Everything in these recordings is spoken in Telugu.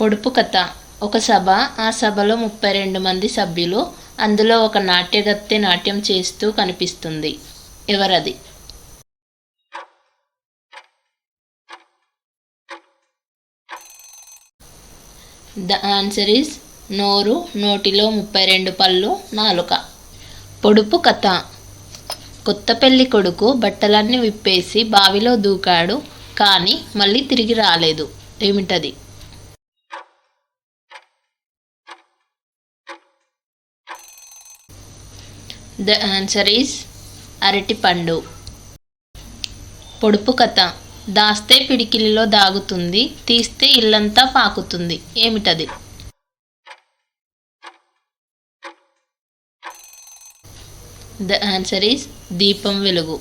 పొడుపు కథ. ఒక సభ ఆ సభలో ముప్పై రెండు మంది సభ్యులు అందులో ఒక నాట్యగత్తె నాట్యం చేస్తూ కనిపిస్తుంది. ఎవరది? ద ఆన్సర్ ఈజ్ నోరు నోటిలో ముప్పై రెండు పళ్ళు నాలుక. పొడుపు కథ. కొత్త పెళ్ళి కొడుకు బట్టలన్నీ విప్పేసి బావిలో దూకాడు కానీ మళ్ళీ తిరిగి రాలేదు. ఏమిటది? ద ఆన్సర్ ఈజ్ అరటిపండు పొడుపు కథ. దాస్తే పిడికిలిలో దాగుతుంది తీస్తే ఇల్లంతా పాకుతుంది. ఏమిటది? ద ఆన్సర్ ఈజ్ దీపం వెలుగు.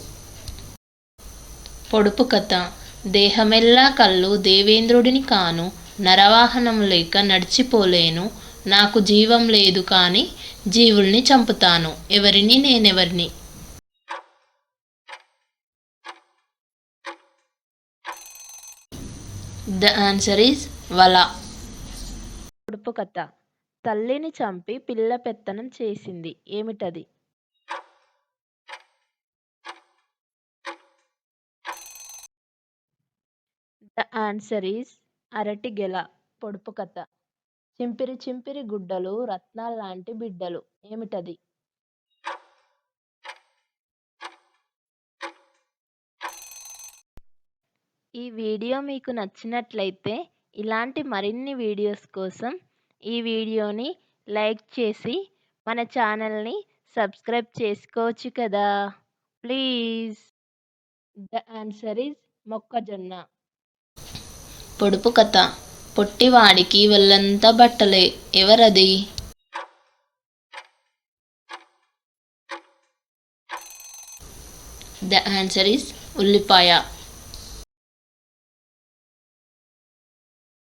పొడుపు కథ. దేహమెల్లా కళ్ళు దేవేంద్రుడిని కాను నరవాహనం లేక నడిచిపోలేను నాకు జీవం లేదు కానీ జీవుల్ని చంపుతాను. ఎవరిని? నేనెవరిని? ద ఆన్సర్ ఈజ్ వల. పొడుపు కథ. తల్లిని చంపి పిల్ల పెత్తనం చేసింది. ఏమిటది? ద ఆన్సర్ ఈజ్ అరటి గెల. పొడుపు కథ. చింపిరి చింపిరి గుడ్డలు రత్నాల్లాంటి బిడ్డలు. ఏమిటది? ఈ వీడియో మీకు నచ్చినట్లయితే ఇలాంటి మరిన్ని వీడియోస్ కోసం ఈ వీడియోని లైక్ చేసి మన ఛానల్ని సబ్స్క్రైబ్ చేసుకోవచ్చు కదా. ప్లీజ్. ద ఆన్సర్ ఈజ్ మొక్కజొన్న. పొడుపు కథ. పొట్టివాడికి ఒళ్ళంతా బట్టలే ఎవరది ద ఆన్సర్ ఈస్ ఉల్లిపాయ